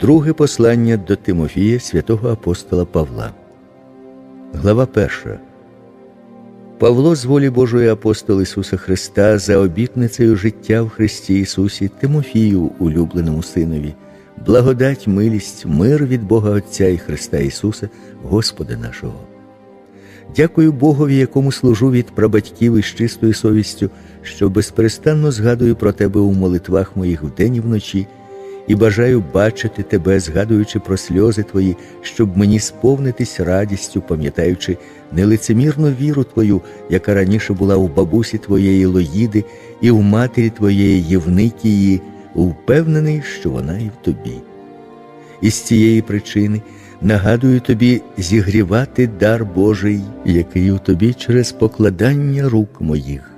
Друге послання до Тимофія святого апостола Павла. Глава 1. Павло з волі Божої апостол Ісуса Христа за обітницею життя в Христі Ісусі Тимофію, улюбленому Синові, благодать, милість, мир від Бога Отця і Христа Ісуса, Господа нашого. Дякую Богові, якому служу від прабатьків із чистою совістю, що безперестанно згадую про тебе у молитвах моїх вдень і вночі, і бажаю бачити тебе, згадуючи про сльози твої, щоб мені сповнитись радістю, пам'ятаючи нелицемірну віру твою, яка раніше була у бабусі твоєї Лоїди і у матері твоєї Євникії, упевнений, що вона і в тобі. І з цієї причини нагадую тобі зігрівати дар Божий, який у тобі через покладання рук моїх.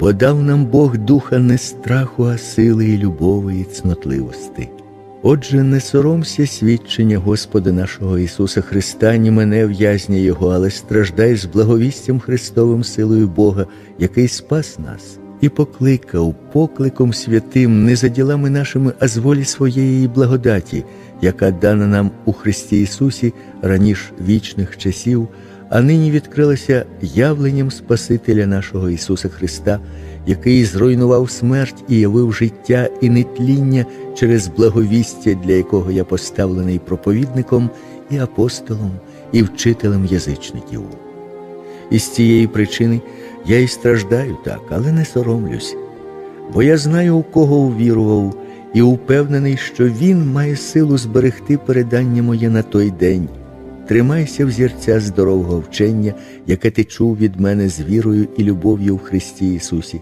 Бо дав нам Бог духа не страху, а сили і любові і цнотливости. Отже, не соромся свідчення Господа нашого Ісуса Христа, ні мене в'язня Його, але страждай з благовістям Христовим силою Бога, який спас нас, і покликав покликом святим не за ділами нашими, а з волі своєї благодаті, яка дана нам у Христі Ісусі раніш вічних часів, а нині відкрилася явленням Спасителя нашого Ісуса Христа, який зруйнував смерть і явив життя і нетління через благовістя, для якого я поставлений проповідником і апостолом, і вчителем язичників. І з цієї причини я і страждаю так, але не соромлюсь, бо я знаю, у кого увірував, і упевнений, що Він має силу зберегти передання моє на той день. Тримайся взірця здорового вчення, яке ти чув від мене з вірою і любов'ю в Христі Ісусі.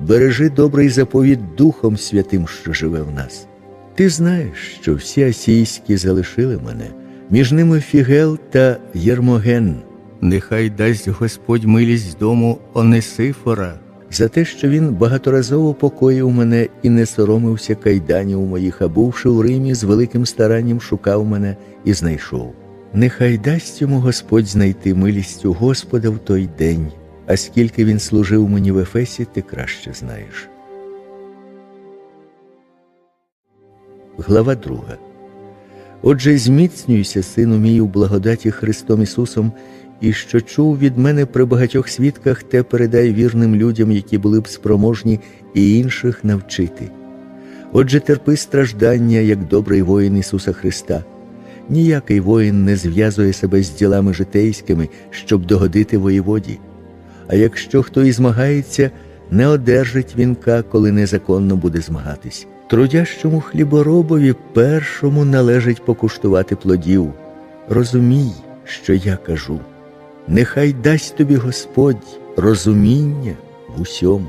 Бережи добрий заповіт Духом Святим, що живе в нас. Ти знаєш, що всі асійські залишили мене, між ними Фігел та Єрмоген. Нехай дасть Господь милість дому Онесифора за те, що він багаторазово покоїв мене і не соромився кайданів моїх, а бувши в Римі, з великим старанням шукав мене і знайшов. Нехай дасть йому Господь знайти милістю Господа в той день, а скільки він служив мені в Ефесі, ти краще знаєш. Глава 2. Отже, зміцнюйся, сину мій, у благодаті Христом Ісусом, і що чув від мене при багатьох свідках, те передай вірним людям, які були б спроможні і інших навчити. Отже, терпи страждання, як добрий воїн Ісуса Христа. Ніякий воїн не зв'язує себе з ділами житейськими, щоб догодити воєводі. А якщо хто і змагається, не одержить вінка, коли незаконно буде змагатись. Трудящому хліборобові першому належить покуштувати плодів. Розумій, що я кажу. Нехай дасть тобі Господь розуміння в усьому.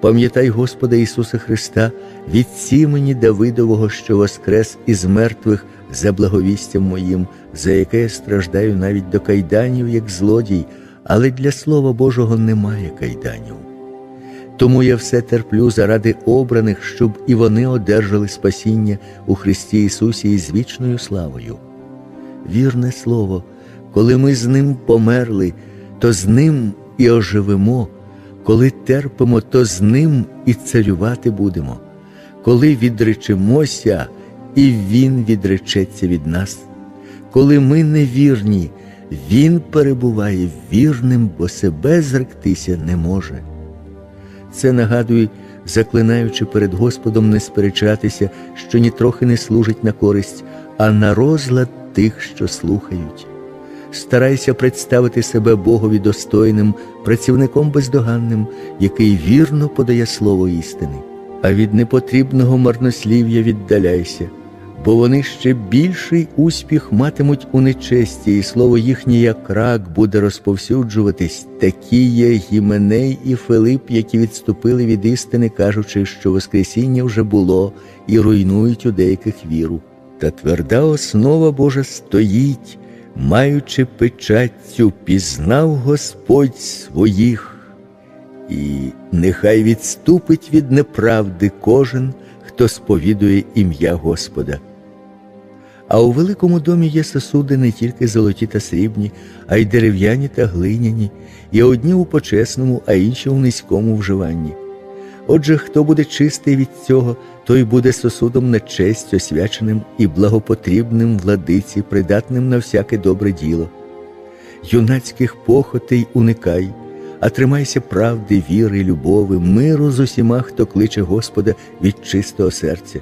Пам'ятай Господа Ісуса Христа від сімені Давидового, що воскрес із мертвих за благовістям моїм, за яке я страждаю навіть до кайданів, як злодій, але для Слова Божого немає кайданів. Тому я все терплю заради обраних, щоб і вони одержали спасіння у Христі Ісусі із вічною славою. Вірне Слово, коли ми з Ним померли, то з Ним і оживемо, коли терпимо, то з Ним і царювати будемо, коли відречемося, і Він відречеться від нас. Коли ми невірні, Він перебуває вірним, бо себе зректися не може. Це нагадує, заклинаючи перед Господом не сперечатися, що нітрохи не служить на користь, а на розлад тих, що слухають. Старайся представити себе Богові достойним, працівником бездоганним, який вірно подає слово істини, а від непотрібного марнослів'я віддаляйся, бо вони ще більший успіх матимуть у нечесті, і слово їхнє, як рак, буде розповсюджуватись. Такі є Гіменей і Филип, які відступили від істини, кажучи, що Воскресіння вже було, і руйнують у деяких віру. Та тверда основа Божа стоїть, маючи печаттю, пізнав Господь своїх, і нехай відступить від неправди кожен, хто сповідує ім'я Господа. А у великому домі є сосуди не тільки золоті та срібні, а й дерев'яні та глиняні, і одні у почесному, а інші у низькому вживанні. Отже, хто буде чистий від цього, той буде сосудом на честь освяченим і благопотрібним владиці, придатним на всяке добре діло. Юнацьких похотей уникай, а тримайся правди, віри, любови, миру з усіма, хто кличе Господа від чистого серця.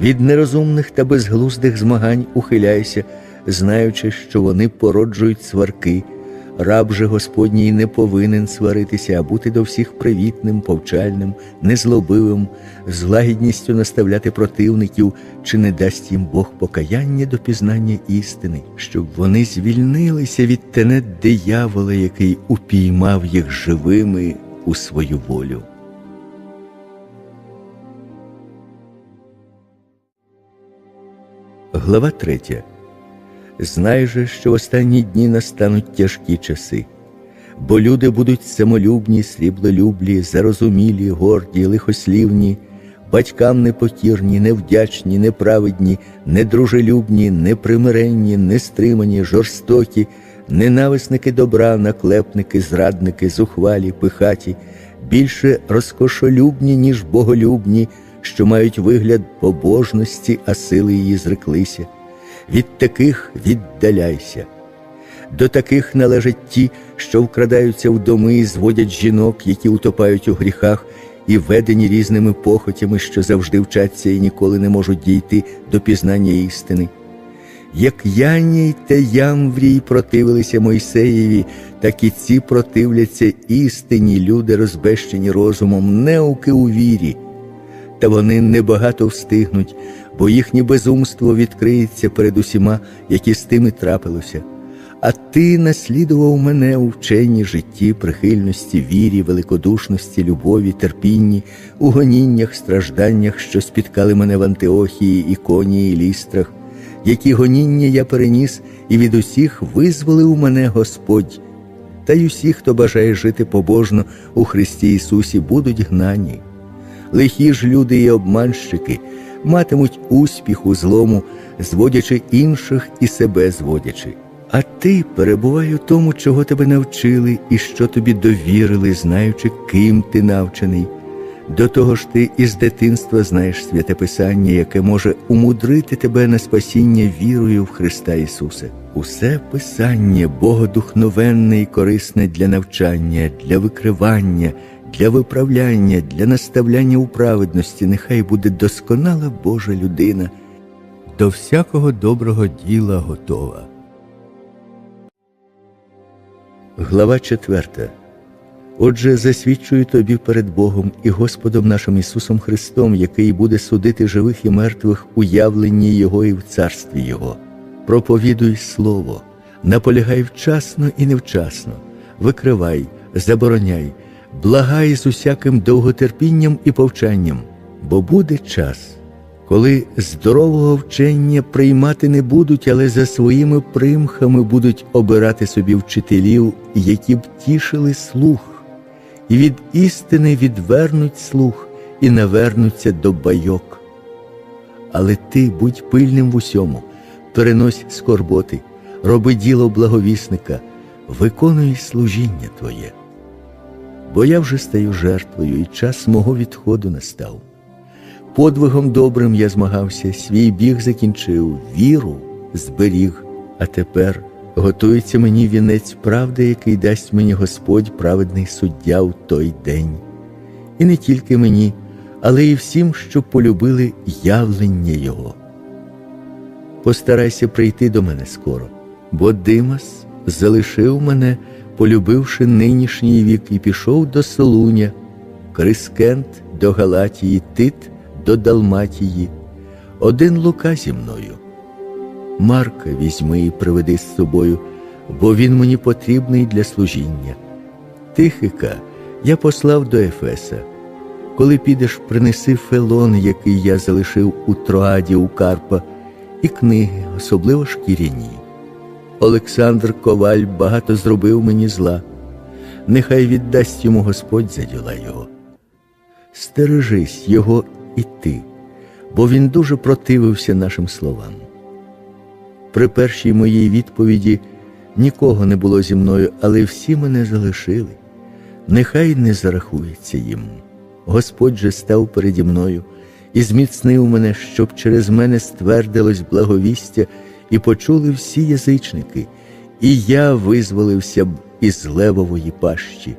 Від нерозумних та безглуздих змагань ухиляйся, знаючи, що вони породжують сварки. Раб же Господній не повинен сваритися, а бути до всіх привітним, повчальним, незлобивим, з лагідністю наставляти противників, чи не дасть їм Бог покаяння до пізнання істини, щоб вони звільнилися від тенет диявола, який упіймав їх живими у свою волю. Глава третя. Знай же, що в останні дні настануть тяжкі часи, бо люди будуть самолюбні, сріблолюблі, зарозумілі, горді, лихослівні, батькам непокірні, невдячні, неправедні, недружелюбні, непримиренні, нестримані, жорстокі, ненависники добра, наклепники, зрадники, зухвалі, пихаті, більше розкошолюбні, ніж боголюбні, що мають вигляд побожності, а сили її зреклися від таких віддаляйся. До таких належать ті, що вкрадаються в доми і зводять жінок, які утопають у гріхах і ведені різними похотями, що завжди вчаться і ніколи не можуть дійти до пізнання істини. Як Яній та Ямврій противилися Мойсеєві, так і ці противляться істині, люди, розбещені розумом, неуки у вірі. Та вони небагато встигнуть, бо їхнє безумство відкриється перед усіма, які з тими трапилося. А ти наслідував мене у вченні житті, прихильності, вірі, великодушності, любові, терпінні, у гоніннях, стражданнях, що спіткали мене в Антиохії, Іконії і лістрах, які гоніння я переніс і від усіх визволив мене Господь. Та й усі, хто бажає жити побожно у Христі Ісусі, будуть гнані. Лихі ж люди і обманщики матимуть успіх у злому, зводячи інших і себе зводячи. А ти перебувай у тому, чого тебе навчили і що тобі довірили, знаючи, ким ти навчений. До того ж ти із дитинства знаєш святе Писання, яке може умудрити тебе на спасіння вірою в Христа Ісуса. Усе Писання богодухновенне і корисне для навчання, для викривання, для виправляння, для наставляння у праведності, нехай буде досконала Божа людина, до всякого доброго діла готова. Глава 4. Отже, засвідчую тобі перед Богом і Господом нашим Ісусом Христом, який буде судити живих і мертвих у явленні Його і в царстві Його. Проповідуй Слово, наполягай вчасно і невчасно, викривай, забороняй, благай з усяким довготерпінням і повчанням, бо буде час, коли здорового вчення приймати не будуть, але за своїми примхами будуть обирати собі вчителів, які б тішили слух, і від істини відвернуть слух і навернуться до байок. Але ти будь пильним в усьому, перенось скорботи, роби діло благовісника, виконуй служіння Твоє бо я вже стаю жертвою, і час мого відходу настав. Подвигом добрим я змагався, свій біг закінчив, віру зберіг, а тепер готується мені вінець правди, який дасть мені Господь праведний суддя в той день. І не тільки мені, але й всім, що полюбили явлення Його. Постарайся прийти до мене скоро, бо Димас залишив мене полюбивши нинішній вік, і пішов до Солуня, Крискент до Галатії, Тит до Далматії, один Лука зі мною. Марка візьми і приведи з собою, бо він мені потрібний для служіння. Тихика я послав до Ефеса. Коли підеш, принеси фелон, який я залишив у Троаді у Карпа, і книги, особливо шкіряні. Олександр Коваль багато зробив мені зла, нехай віддасть йому Господь за діла його. Стережись його і ти, бо він дуже противився нашим словам. При першій моїй відповіді нікого не було зі мною, але всі мене залишили, нехай не зарахується їм. Господь же став переді мною і зміцнив мене, щоб через мене ствердилось благовістя, і почули всі язичники, і я визволився б із левової пащі.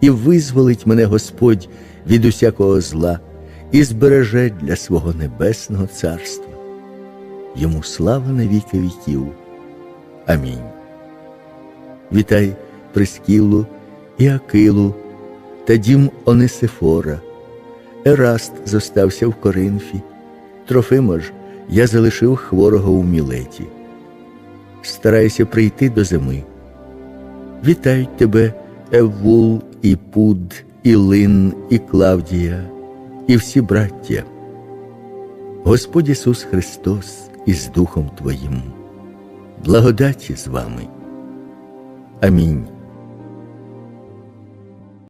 І визволить мене Господь від усякого зла і збереже для свого небесного царства. Йому слава на віки віків. Амінь. Вітай Прискілу і Акилу та дім Онисифора. Ераст зостався в Коринфі, Трофима ж я залишив хворого у Мілеті. Старайся прийти до зими. Вітають тебе Еввул і Пуд, і Лин, і Клавдія, і всі браття. Господь Ісус Христос із Духом Твоїм, благодаті з вами. Амінь.